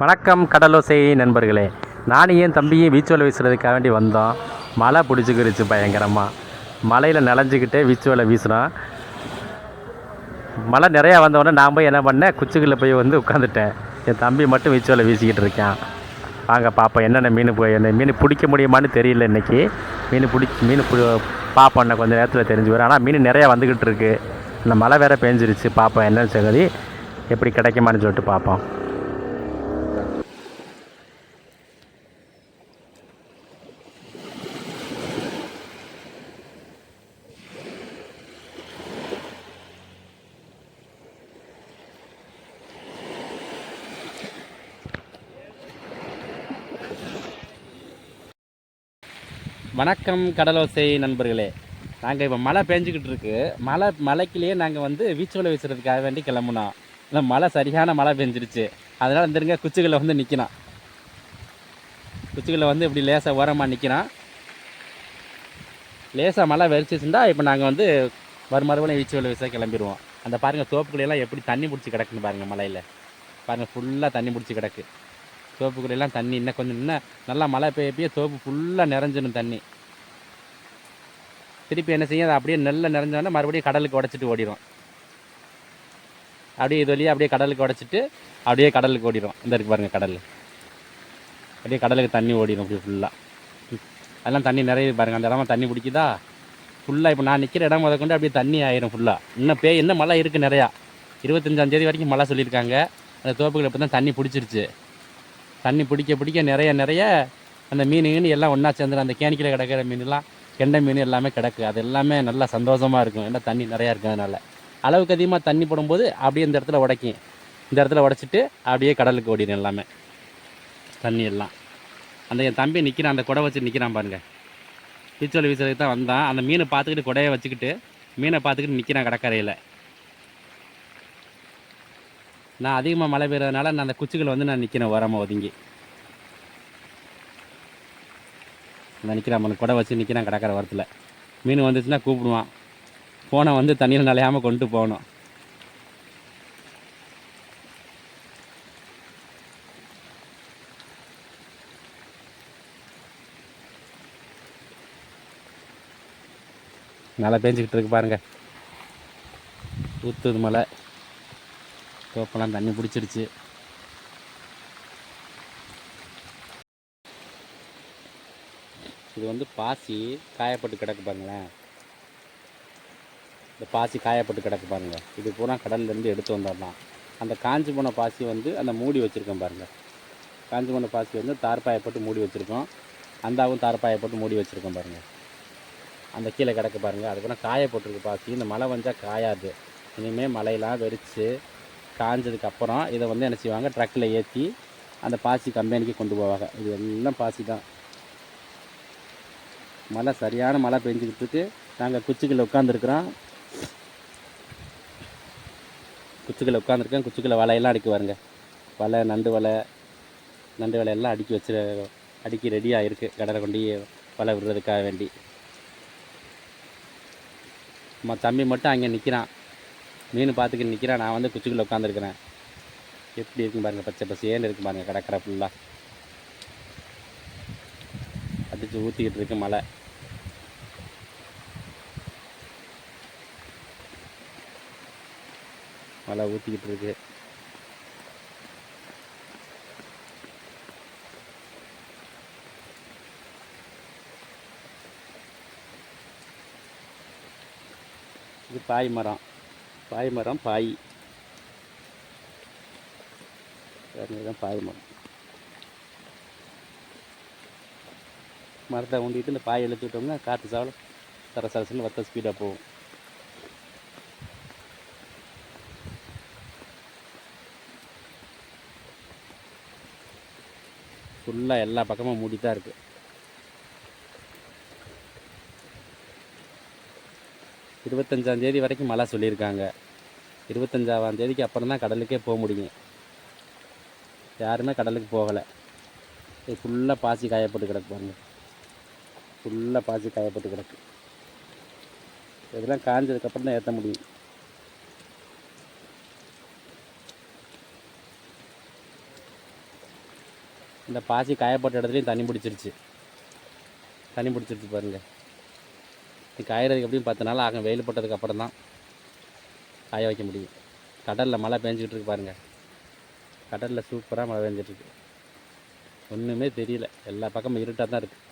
வணக்கம் கடலோசை நண்பர்களே. நானும் என் தம்பியும் வீச்சுவலை வீசுறதுக்காக வேண்டி வந்தோம். மழை பிடிச்சிக்கிருச்சு பயங்கரமாக மலையில் நனைஞ்சிக்கிட்டே வீச்சுவலை வீசினோம் மழை நிறையா வந்தவொடனே நான் போய் என்ன பண்ணேன்? குச்சிகளில் போய் வந்து உட்காந்துட்டேன் என் தம்பி மட்டும் வீச்சுவலை வீசிக்கிட்டு இருக்கான். வாங்க பார்ப்போம் என்னென்ன மீன் போய் என்ன மீன் பிடிக்க முடியுமான்னு தெரியல இன்னைக்கு. மீன் பிடி மீன் பிடி பார்ப்போம் இன்னும் கொஞ்சம் நேரத்தில் தெரிஞ்சு வரும் ஆனால் மீன் நிறையா வந்துக்கிட்டு இருக்குது இந்த மழை வேறு பேஞ்சிருச்சு. பார்ப்போம் என்னென்னு சகதி எப்படி கிடைக்குமான்னு சொல்லிட்டு பார்ப்போம் வணக்கம் கடலோசை நண்பர்களே. நாங்கள் இப்போ மழை பெஞ்சிக்கிட்டு இருக்கு. மழை மலைக்குள்ளேயே நாங்கள் வந்து வீச்சோலை வீசுறதுக்காக வேண்டி கிளம்புனோம். இல்லை மழை சரியான மழை பெஞ்சிருச்சு. அதனால் வந்துருங்க குச்சிகளில் வந்து நிற்கிறான் குச்சிகளில் வந்து இப்படி லேசாக ஓரமாக நிற்கிறான் லேசாக மழை வெறிச்சிச்சுண்டா இப்போ நாங்கள் வந்து வரும் மறுபடியும் வீச்சோலை வீச கிளம்பிடுவோம். அந்த பாருங்கள் தோப்புக்குள்ளெல்லாம் எப்படி தண்ணி பிடிச்சி கிடக்குன்னு பாருங்கள் மலையில். பாருங்கள் ஃபுல்லாக தண்ணி பிடிச்சி கிடக்கு. தோப்புக்குள்ளெல்லாம் தண்ணி இன்னும் கொஞ்சம் இன்னும் நல்லா மழை பெய்யப்பயே தோப்பு ஃபுல்லாக நிறைஞ்சிடும் தண்ணி. திருப்பி என்ன செய்யும் அதை அப்படியே நெல்ல நிறைஞ்சோடனே மறுபடியும் கடலுக்கு உடச்சிட்டு ஓடிடும் அப்படியே இது வழியாக அப்படியே கடலுக்கு உடச்சிட்டு அப்படியே கடலுக்கு ஓடிடும் இந்த இருக்கு பாருங்கள் கடல். அப்படியே கடலுக்கு தண்ணி ஓடிடும் அப்படியே ஃபுல்லாக அதெல்லாம் தண்ணி நிறைய பாருங்கள் அந்த இடமா தண்ணி பிடிக்குதா? ஃபுல்லாக இப்போ நான் நிற்கிற இடம் முதற்கொண்டு அப்படியே தண்ணி ஆயிரும் ஃபுல்லாக இன்னும் பே இன்னும் மழை இருக்குது நிறையா. இருபத்தஞ்சாம் தேதி வரைக்கும் மழை சொல்லியிருக்காங்க. அந்த தோப்புகள் இப்போ தான் தண்ணி பிடிச்சிருச்சு. தண்ணி பிடிக்க பிடிக்க நிறைய நிறைய அந்த மீன் எல்லாம் ஒன்றா சேர்ந்துடும் அந்த கேணிக்கில் கிடக்கிற மீன்லாம் கெண்டை மீன் எல்லாமே கிடக்கு. அது எல்லாமே நல்லா சந்தோஷமாக இருக்கும். ஏன்னா தண்ணி நிறையா இருக்கும் அதனால் அளவுக்கு அதிகமாக தண்ணி போடும்போது அப்படியே இந்த இடத்துல உடைக்கும். இந்த இடத்துல உடைச்சிட்டு அப்படியே கடலுக்கு ஓடிடும் எல்லாமே. தண்ணி எல்லாம். அந்த என் தம்பி நிற்கிறான் அந்த குடை வச்சு நிற்கிறான் பாருங்கள் வீச்சல் வீசுறதுக்கு தான் வந்தான். அந்த மீனை பார்த்துக்கிட்டு குடையை வச்சுக்கிட்டு மீனை பார்த்துக்கிட்டு நிற்கிறான் கடற்கரையில். நான் அதிகமாக மழை பெய்றதுனால நான் அந்த குச்சிகளை வந்து நான் நிற்கிறேன் உரமாக ஒதுங்கி. நான் நிற்கிறேன் அவனுக்கு குடை வச்சு நிற்கிறேன் கடற்கரை வரத்தில் மீன் வந்துச்சுன்னா கூப்பிடுவான். ஃபோனை வந்து தண்ணியில் நலையாமல் கொண்டு போகணும். நல்லா பேஞ்சிக்கிட்டு இருக்கு பாருங்க. ஊத்துது மழை. தோப்பெல்லாம் தண்ணி பிடிச்சிருச்சு. இது வந்து பாசி காயப்பட்டு கிடக்கு பாருங்களேன். இந்த பாசி காயப்பட்டு கிடக்கு பாருங்க. இது பூரா கடல்லேருந்து எடுத்து வந்தோம்னா அந்த காஞ்சி போன பாசி வந்து அந்த மூடி வச்சுருக்கேன் பாருங்கள் காஞ்சி போன பாசி வந்து தார்ப்பாயப்பட்டு மூடி வச்சுருக்கோம். அந்தாவும் தார்பாயப்பட்டு மூடி வச்சுருக்கோம் பாருங்கள் அந்த கீழே கிடக்கு பாருங்கள் அதுக்கப்புறம் காயப்பட்டிருக்கு பாசி. இந்த மழை வந்தால் காயாது. இனிமேல் மழையெல்லாம் வெறிச்சு காஞ்சதுக்கு அப்புறம் இதை வந்து என்ன செய்வாங்க? ட்ரக்கில் ஏற்றி அந்த பாசி கம்பெனிக்கு கொண்டு போவாங்க. இது எல்லாம் பாசி தான். மழை சரியான மழை பெஞ்சிக்கிட்டு இருக்கு. நாங்கள் குச்சிக்கில் உட்காந்துருக்குறோம் குச்சிக்கில் உட்காந்துருக்கேன் குச்சிக்கில் வலையெல்லாம் அடிக்க வருங்க வலை நண்டு வலை நண்டு வலையெல்லாம் அடுக்கி வச்சு அடுக்கி ரெடியாக இருக்குது கடலை கொண்டு வலை விடுறதுக்காக வேண்டி. நம்ம தம்பி மட்டும் அங்கே நிற்கிறான் மீன் பார்த்துக்கிட்டு நிற்கிறான் நான் வந்து குச்சிக்குள்ளே உட்காந்துருக்கிறேன் எப்படி இருக்கும் பாருங்கள் பச்சை பசியேன்னு இருக்கும் பாருங்கள் கடற்கரை ஃபுல்லாக அடித்து ஊற்றிக்கிட்டு இருக்கு மழை. மழை ஊற்றிக்கிட்டு இருக்கு. இது பாய் மரம். பாய். மரம் பாய் தான் பாய் மரம் மரத்தை உண்டிட்டு இந்த பாய் எழுத்து விட்டோம்னா காற்று சாவல சர சரசுன்னு வத்த ஸ்பீடாக போகும். ஃபுல்லாக எல்லா பக்கமும் மூடி தான் இருக்குது இருபத்தஞ்சாம் தேதி வரைக்கும் மழை சொல்லியிருக்காங்க. இருபத்தஞ்சாவாம் தேதிக்கு அப்புறம் தான் கடலுக்கே போக முடியும். யாருமே கடலுக்கு போகலை. இது ஃபுல்லாக பாசி காயப்பட்டு கிடக்கு பாருங்க. ஃபுல்லாக பாசி காயப்பட்டு கிடக்கு. இதெல்லாம் காஞ்சதுக்கப்புறம் தான் ஏற்ற முடியும். இந்த பாசி காயப்பட்ட இடத்துலையும் தண்ணி பிடிச்சிருச்சு. தண்ணி பிடிச்சிருச்சு பாருங்கள் இது காயறதுக்கு எப்படியும் பத்து நாள் ஆகும் வெயில் போட்டதுக்கு அப்புறம் தான் காய வைக்க முடியும். கடலில் மழை பெஞ்சிக்கிட்டு இருக்கு பாருங்கள் கடலில் சூப்பராக மழை பெஞ்சிட்ருக்கு ஒன்றுமே தெரியல. எல்லா பக்கமும் இருட்டாக தான் இருக்குது